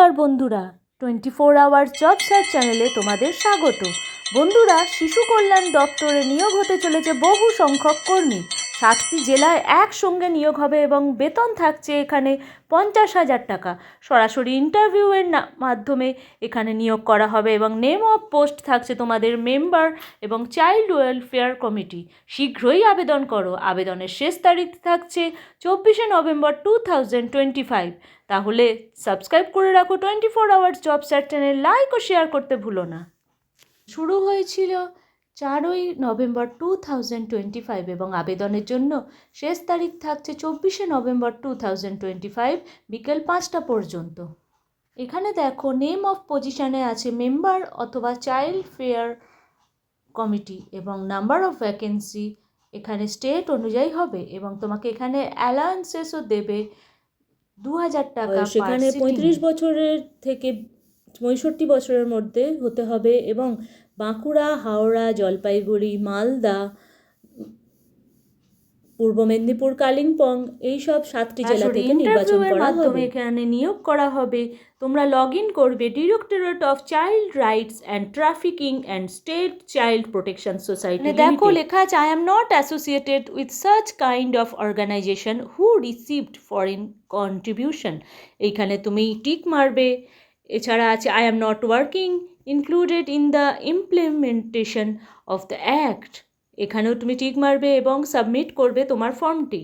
নমস্কার বন্ধুরা। Twenty four hour job চ্যানেলে তোমাদের স্বাগত। বন্ধুরা, শিশু কল্যাণ দপ্তরে নিয়োগ হতে চলেছে বহু সংখ্যক কর্মী। সাতটি জেলায় একসঙ্গে নিয়োগ হবে এবং বেতন থাকছে এখানে পঞ্চাশ হাজার টাকা। সরাসরি ইন্টারভিউয়ের মাধ্যমে এখানে নিয়োগ করা হবে এবং নেম অফ পোস্ট থাকছে তোমাদের মেম্বার এবং চাইল্ড ওয়েলফেয়ার কমিটি শীঘ্রই আবেদন করো। আবেদনের শেষ তারিখ থাকছে চব্বিশে November two thousand twenty five তাহলে সাবস্ক্রাইব করে রাখো twenty four hours job sir like ও শেয়ার করতে ভুলো না। শুরু হয়েছিল চারই November two thousand twenty five এবং আবেদনের জন্য শেষ তারিখ থাকছে চব্বিশে November two thousand twenty five বিকেল পাঁচটা পর্যন্ত। এখানে দেখো নেম অফ পজিশানে আছে মেম্বার অথবা চাইল্ড ফেয়ার কমিটি এবং নাম্বার অফ ভ্যাকেন্সি এখানে স্টেট অনুযায়ী হবে এবং তোমাকে এখানে অ্যালায়েন্সেসও দেবে দু হাজার টাকা সেখানে পঁয়ত্রিশ বছরের থেকে পঁয়ষট্টি বছরের মধ্যে হতে হবে এবং বাঁকুড়া হাওড়া জলপাইগুড়ি মালদা পূর্ব মেদিনীপুর কালিম্পং এই সব সাতটি জেলা থেকে নির্বাচন করা মাধ্যমে এখানে নিয়োগ করা হবে। তোমরা লগ ইন করবে directorate of child rights and trafficking and state child protection society দেখো লেখা আছে I am not associated with such kind of organisation who received foreign contribution এইখানে তুমি টিক মারবে। এছাড়া আছে I am not working included in the implementation of the act এখানেও তুমি টিক মারবে এবং সাবমিট করবে তোমার ফর্মটি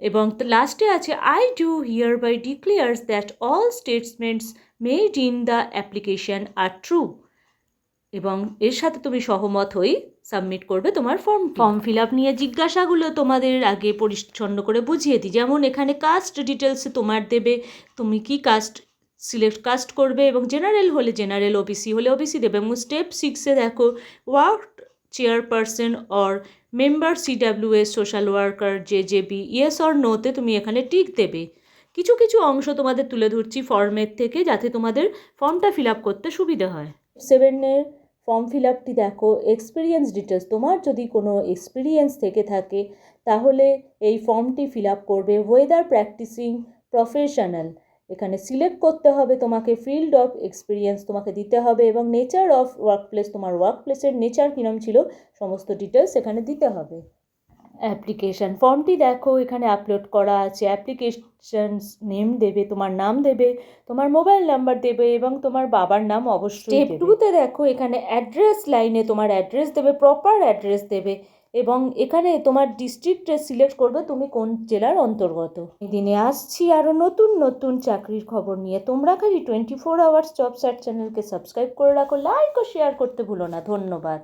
এবং লাস্টে আছে I do hereby declares that all statements made in the application are true এবং এর সাথে তুমি সহমত হয়ে সাবমিট করবে তোমার ফর্ম ফর্ম ফিল আপ নিয়ে জিজ্ঞাসাগুলো তোমাদের আগে পরিচ্ছন্ন করে বুঝিয়ে দিই। যেমন এখানে কাস্ট ডিটেলস তোমার দেবে, তুমি কি কাস্ট সিলেক্ট কাস্ট করবে এবং জেনারেল হলে জেনারেল ওবিসি হলে ওবিসি দেবে। এবং স্টেপ সিক্সে দেখো work chairperson or member CWS social worker J J B yes or নোতে তুমি এখানে টিক দেবে। কিছু কিছু অংশ তোমাদের তুলে ধরছি ফর্মের থেকে যাতে তোমাদের ফর্মটা ফিল আপ করতে সুবিধা হয়। সেভেনের ফর্ম ফিল আপটি দেখো এক্সপিরিয়েন্স ডিটেলস তোমার যদি কোনো এক্সপিরিয়েন্স থেকে থাকে, তাহলে এই ফর্মটি ফিল আপ করবে ওয়েদার প্র্যাকটিসিং প্রফেশনাল এখানে সিলেক্ট করতে হবে তোমাকে ফিল্ড অফ এক্সপিরিয়েন্স তোমাকে দিতে হবে এবং নেচার অফ ওয়ার্ক প্লেস তোমার ওয়ার্ক প্লেসের নেচার কীরম ছিল সমস্ত ডিটেলস এখানে দিতে হবে। অ্যাপ্লিকেশান ফর্মটি দেখো এখানে আপলোড করা আছে অ্যাপ্লিকেশন নেম দেবে তোমার নাম দেবে তোমার মোবাইল নাম্বার দেবে এবং তোমার বাবার নাম অবশ্যই স্টেপ টুতে দেখো এখানে অ্যাড্রেস লাইনে তোমার অ্যাড্রেস দেবে প্রপার অ্যাড্রেস দেবে। এবং এখানে তোমার ডিস্ট্রিক্ট সিলেক্ট করবে তুমি কোন জেলার অন্তর্গত। এই দিনে আসছি আরও নতুন নতুন চাকরির খবর নিয়ে। তোমরা খালি twenty four hours job search চ্যানেলকে সাবস্ক্রাইব করে রাখো লাইক ও শেয়ার করতে ভুলো না। ধন্যবাদ।